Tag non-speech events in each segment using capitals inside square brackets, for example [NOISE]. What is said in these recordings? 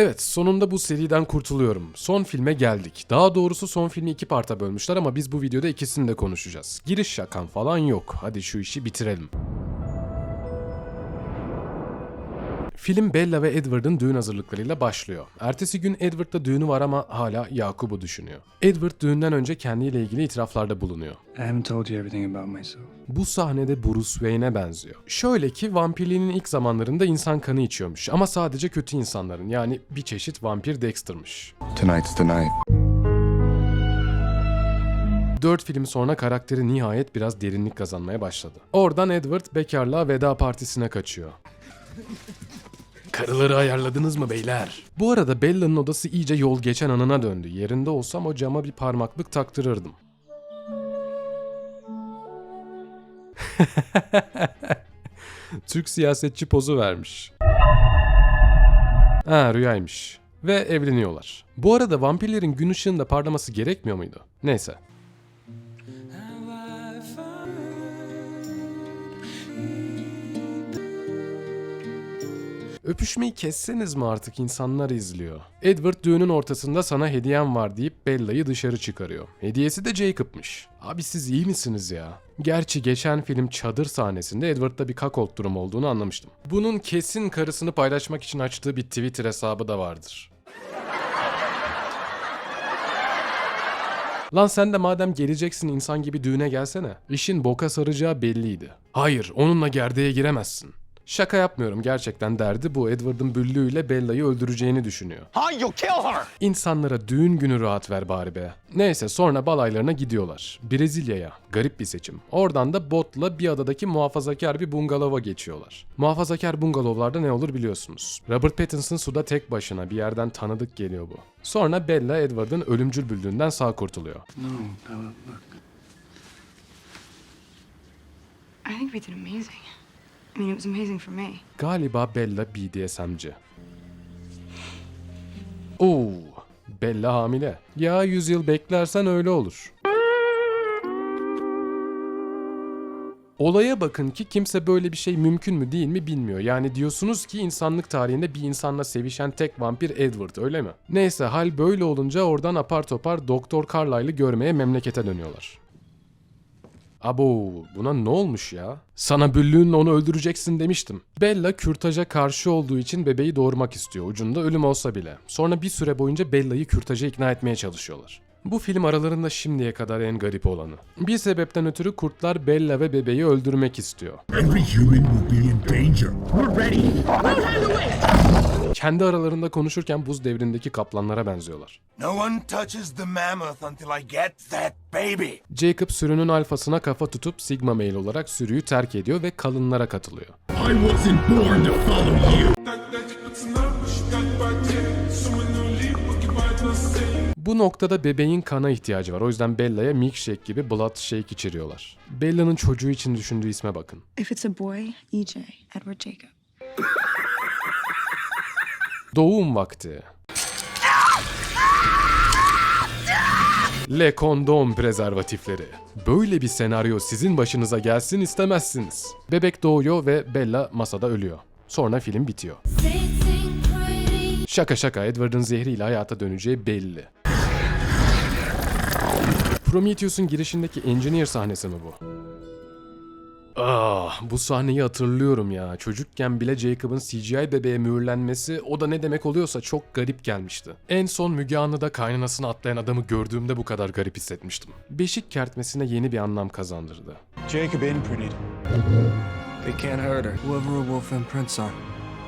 Evet sonunda bu seriden kurtuluyorum. Son filme geldik. Daha doğrusu son filmi iki parta bölmüşler ama biz bu videoda ikisini de konuşacağız. Giriş şakan falan yok. Hadi şu işi bitirelim. Film Bella ve Edward'ın düğün hazırlıklarıyla başlıyor. Ertesi gün Edward'da düğünü var ama hala Yakup'u düşünüyor. Edward düğünden önce kendiyle ilgili itiraflarda bulunuyor. I haven't told you everything about myself. Bu sahnede Bruce Wayne'e benziyor. Şöyle ki vampirliğinin ilk zamanlarında insan kanı içiyormuş ama sadece kötü insanların yani bir çeşit vampir Dexter'mış. Tonight's the night. 4 film sonra karakteri nihayet biraz derinlik kazanmaya başladı. Oradan Edward bekarlığa veda partisine kaçıyor. Karıları ayarladınız mı beyler? Bu arada Bella'nın odası iyice yol geçen anına döndü. Yerinde olsam o cama bir parmaklık taktırırdım. [LAUGHS] Türk siyasetçi pozu vermiş. Ha rüyaymış. Ve evleniyorlar. Bu arada vampirlerin gün ışığında parlaması gerekmiyor muydu? Neyse. Öpüşmeyi kesseniz mi artık insanlar izliyor. Edward düğünün ortasında sana hediyem var deyip Bella'yı dışarı çıkarıyor. Hediyesi de Jacob'mış. Abi siz iyi misiniz ya? Gerçi geçen film çadır sahnesinde Edward'da bir kakolt durumu olduğunu anlamıştım. Bunun kesin karısını paylaşmak için açtığı bir Twitter hesabı da vardır. Lan sen de madem geleceksin insan gibi düğüne gelsene. İşin boka saracağı belliydi. Hayır, onunla gerdeğe giremezsin. Şaka yapmıyorum gerçekten derdi bu Edward'ın büllüğüyle Bella'yı öldüreceğini düşünüyor. İnsanlara düğün günü rahat ver bari be. Neyse sonra balaylarına gidiyorlar. Brezilya'ya. Garip bir seçim. Oradan da botla bir adadaki muhafazakar bir bungalova geçiyorlar. Muhafazakar bungalovlarda ne olur biliyorsunuz. Robert Pattinson suda tek başına bir yerden tanıdık geliyor bu. Sonra Bella Edward'ın ölümcül büllüğünden sağ kurtuluyor. No, Bella, look. I think we did amazing. I mean, it was amazing for me. Galiba Bella BDSM'ci. Oo, Bella hamile. Ya 100 yıl beklersen öyle olur. Olaya bakın ki kimse böyle bir şey mümkün mü değil mi bilmiyor. Yani diyorsunuz ki insanlık tarihinde bir insanla sevişen tek vampir Edward öyle mi? Neyse hal böyle olunca oradan apar topar Doktor Carlyle'ı görmeye memlekete dönüyorlar. Abo buna ne olmuş ya? Sana büllüğünle onu öldüreceksin demiştim. Bella kürtaja karşı olduğu için bebeği doğurmak istiyor ucunda ölüm olsa bile. Sonra bir süre boyunca Bella'yı kürtaja ikna etmeye çalışıyorlar. Bu film aralarında şimdiye kadar en garip olanı. Bir sebepten ötürü kurtlar Bella ve bebeği öldürmek istiyor. Every human will be in danger. We're ready. Kendi aralarında konuşurken buz devrindeki kaplanlara benziyorlar. No one touches the mammoth until I get that baby. Jacob sürünün alfasına kafa tutup Sigma Male olarak sürüyü terk ediyor ve kalınlara katılıyor. I wasn't born to follow you. Bu noktada bebeğin kana ihtiyacı var. O yüzden Bella'ya milkshake gibi blood shake içiriyorlar. Bella'nın çocuğu için düşündüğü isme bakın. If it's a boy, EJ, Edward Jacob. Doğum vakti. Le kondom prezervatifleri. Böyle bir senaryo sizin başınıza gelsin istemezsiniz. Bebek doğuyor ve Bella masada ölüyor. Sonra film bitiyor. Şaka şaka Edward'ın zehriyle hayata döneceği belli. Prometheus'un girişindeki engineer sahnesi mi bu? Ah, bu sahneyi hatırlıyorum ya. Çocukken bile Jacob'ın CGI bebeğe mühürlenmesi o da ne demek oluyorsa çok garip gelmişti. En son Müge Anlı'da kaynanasına atlayan adamı gördüğümde bu kadar garip hissetmiştim. Beşik kertmesine yeni bir anlam kazandırdı. Jacob imprinted. They can't hurt her. Whoever a wolf imprints on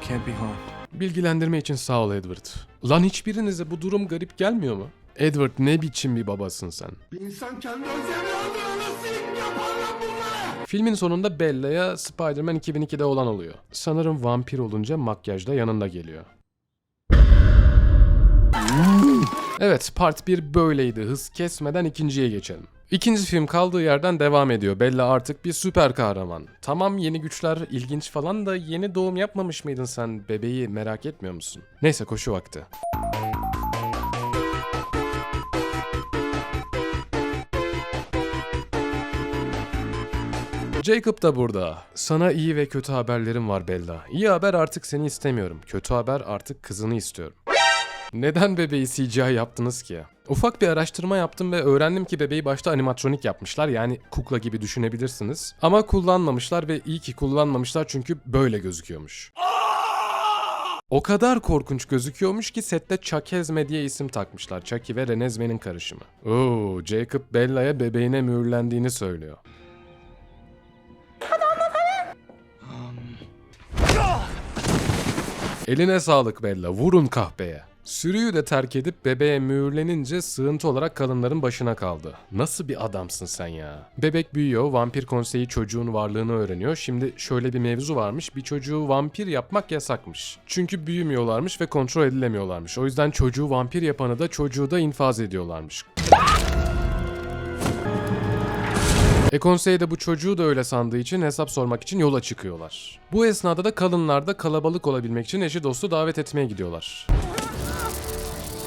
can't be harmed. Bilgilendirme için sağ ol Edward. Lan hiçbirinize bu durum garip gelmiyor mu? Edward ne biçim bir babasın sen? İnsan kendi özlerini öldürür nasıl yapar lan bunları? Filmin sonunda Bella'ya Spider-Man 2002'de olan oluyor. Sanırım vampir olunca makyaj da yanında geliyor. Evet, part 1 böyleydi. Hız kesmeden ikinciye geçelim. İkinci film kaldığı yerden devam ediyor. Bella artık bir süper kahraman. Tamam yeni güçler ilginç falan da yeni doğum yapmamış mıydın sen? Bebeği merak etmiyor musun? Neyse koşu vakti. Jacob da burada. Sana iyi ve kötü haberlerim var Bella. İyi haber artık seni istemiyorum. Kötü haber artık kızını istiyorum. Neden bebeği CGI yaptınız ki? Ufak bir araştırma yaptım ve öğrendim ki bebeği başta animatronik yapmışlar yani kukla gibi düşünebilirsiniz. Ama kullanmamışlar ve iyi ki kullanmamışlar çünkü böyle gözüküyormuş. O kadar korkunç gözüküyormuş ki sette Chuckesme diye isim takmışlar. Chucky ve Renesmee'nin karışımı. Oo, Jacob Bella'ya bebeğine mühürlendiğini söylüyor. Eline sağlık Bella, vurun kahpeye. Sürüyü de terk edip bebeğe mühürlenince sığıntı olarak kadınların başına kaldı. Nasıl bir adamsın sen ya? Bebek büyüyor, vampir konseyi çocuğun varlığını öğreniyor. Şimdi şöyle bir mevzu varmış, bir çocuğu vampir yapmak yasakmış. Çünkü büyümüyorlarmış ve kontrol edilemiyorlarmış. O yüzden çocuğu vampir yapanı da çocuğu da infaz ediyorlarmış. E de bu çocuğu da öyle sandığı için hesap sormak için yola çıkıyorlar. Bu esnada da kalınlar da kalabalık olabilmek için eşi dostu davet etmeye gidiyorlar.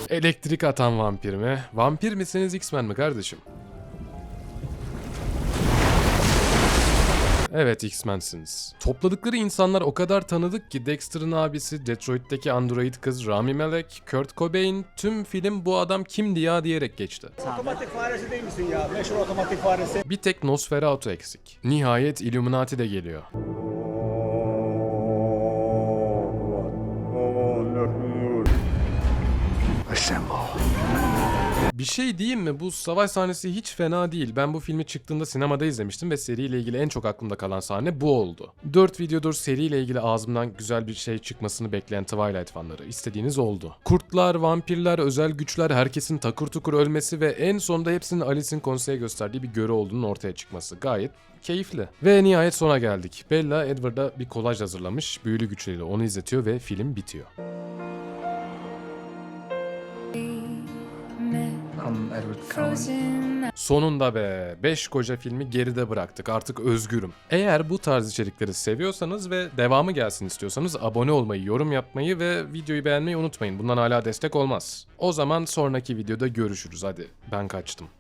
Elektrik atan vampir mi? Vampir misiniz X-Men mi kardeşim? Evet X-Men'siniz. Topladıkları insanlar o kadar tanıdık ki Dexter'ın abisi, Detroit'teki android kız Rami Malek, Kurt Cobain tüm film bu adam kimdi ya diyerek geçti. Otomatik faresi değil misin ya? Meşhur otomatik faresi. Bir tek Nosferatu eksik. Nihayet Illuminati de geliyor. Bir şey diyeyim mi? Bu savaş sahnesi hiç fena değil. Ben bu filmi çıktığında sinemada izlemiştim ve seriyle ilgili en çok aklımda kalan sahne bu oldu. 4 videodur seriyle ilgili ağzımdan güzel bir şey çıkmasını bekleyen Twilight fanları. istediğiniz oldu. Kurtlar, vampirler, özel güçler, herkesin takır tukur ölmesi ve en sonunda hepsinin Alice'in konseye gösterdiği bir görü olduğunun ortaya çıkması. Gayet keyifli. Ve nihayet sona geldik. Bella Edward'a bir kolaj hazırlamış. Büyülü güçleriyle onu izletiyor ve film bitiyor. I'm Edward Cullen. Sonunda be 5 koca filmi geride bıraktık artık özgürüm. Eğer bu tarz içerikleri seviyorsanız ve devamı gelsin istiyorsanız abone olmayı, yorum yapmayı ve videoyu beğenmeyi unutmayın. Bundan hala destek olmaz. O zaman sonraki videoda görüşürüz hadi ben kaçtım.